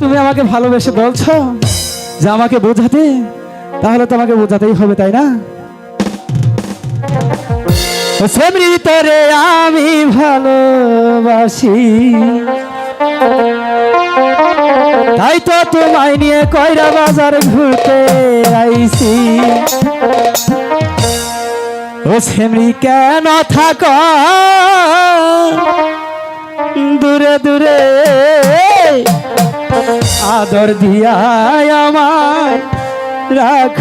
তুমি আমাকে ভালোবেসে বলছো যে আমাকে বোঝাতে? তাহলে তোমাকে বোঝাতেই হবে, তাই না? সেমরি আমি ভালোবাসি। তাই তো তোমায় নিয়ে কয়রা বাজার ঘুরতে আইছি। ও সেমরি কেন থাক? দূরে দূরে। আদর দিয়া আমার রাখ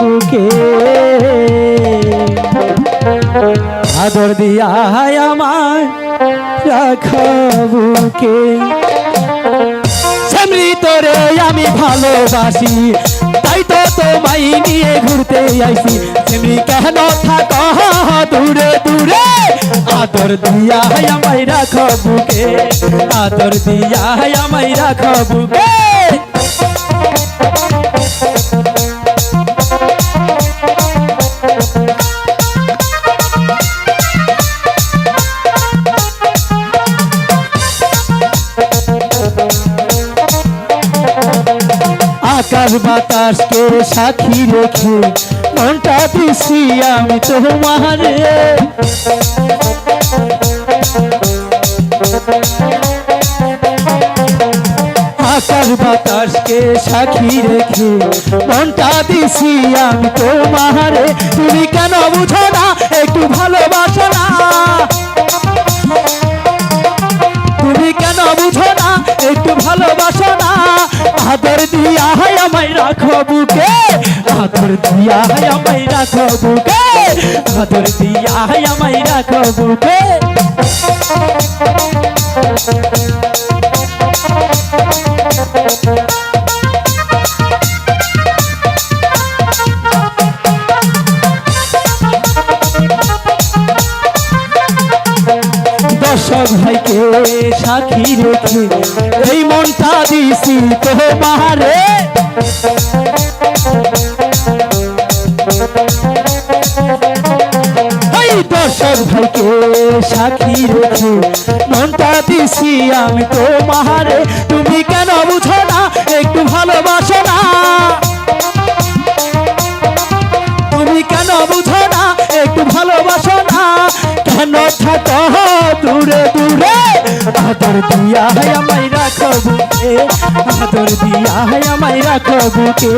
বুকে। আদর দিয়া আমার রাখ বুকে। তোরে আমি ভালোবাসি। তাই তো তোমায় নিয়ে ঘুরতে আইছি। তুমি কেন থাকো? দূরে দূরে। আদর দিয়া আমায় রাখো বুকে। আদর দিয়া আমায় রাখো বুকে। আকাশ বাতাসকে সাক্ষী রেখে মনটা দিছি আমি তোমারে আকাশ বাতাসকে সাক্ষী রেখে মনটা দিছি আমি তোমারে তুমি কেন বুঝো না? একটু ভালোবাসো না। আমায় রাখো বুকে। আদর দিয়া আমায় রাখো বুকে। আদর দিয়া আমায় রাখো বুকে। ভাইকে সাক্ষী রেখে এই মনটা দিছি তোমারে। দর্শক ভাইকে সাক্ষী রেখে মনটা দিছি আমি তোমারে। তুমি কেন বুঝো না? একটু ভালোবাসো না। তুমি কেন বুঝো না? একটু ভালোবাসো না। কেন থাক দূরে দূরে। আদর দিয়া হয় আমায় রাখো বুকে আদর দিয়া হয় আমায় রাখো বুকে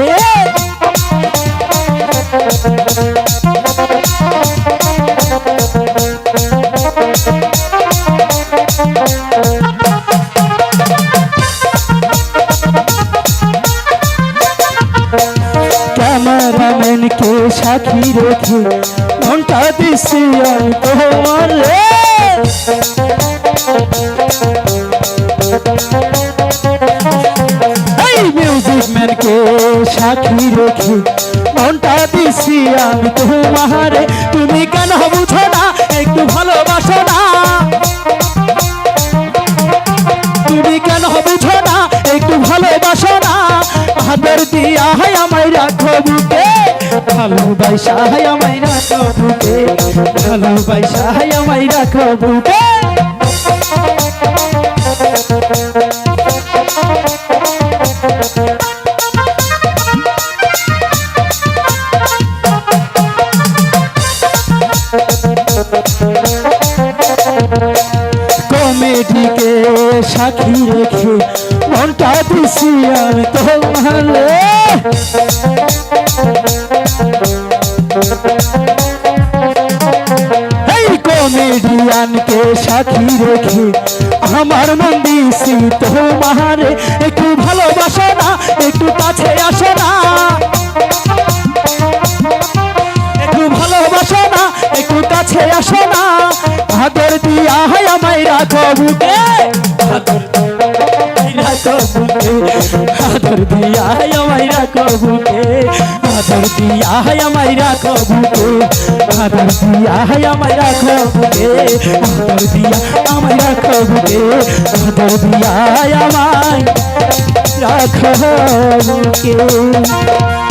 ক্যামেরাম্যানকে রেখে মনটা দিছি সাক্ষী রেখে মনটা দিছি আমি তোমারে তুমি কেন বুঝো না? একটু ভালোবাসো না। তুমি কেন বুঝো না? একটু ভালোবাসো না? আদর দিয়া আমায় রাখো বুকে। ভালোবাসা আমায় রাখো বুকে ভালোবাসা আমায় রাখো বুকে কমেডিকে সাক্ষী রেখে মনটা দিছি আমি তোমারে এই কমেডিয়ানকে সাক্ষী রেখে আমার মন দিছি তোমারে একটু ভালোবাসো না, একটু কাছে আসো না। একটু ভালোবাসো না, একটু কাছে আসো না। আদর দিয়া হয় আমায় রাখো বুকে। দিয়া হয় আমায় রাখো আদর দিয়া হয় আমায় রাখো বুকে আদর দিয়া হয় আমায় রাখো বুকে আদর আমায় রাখো বুকে আদর দিয়া আমায় রাখো বুকে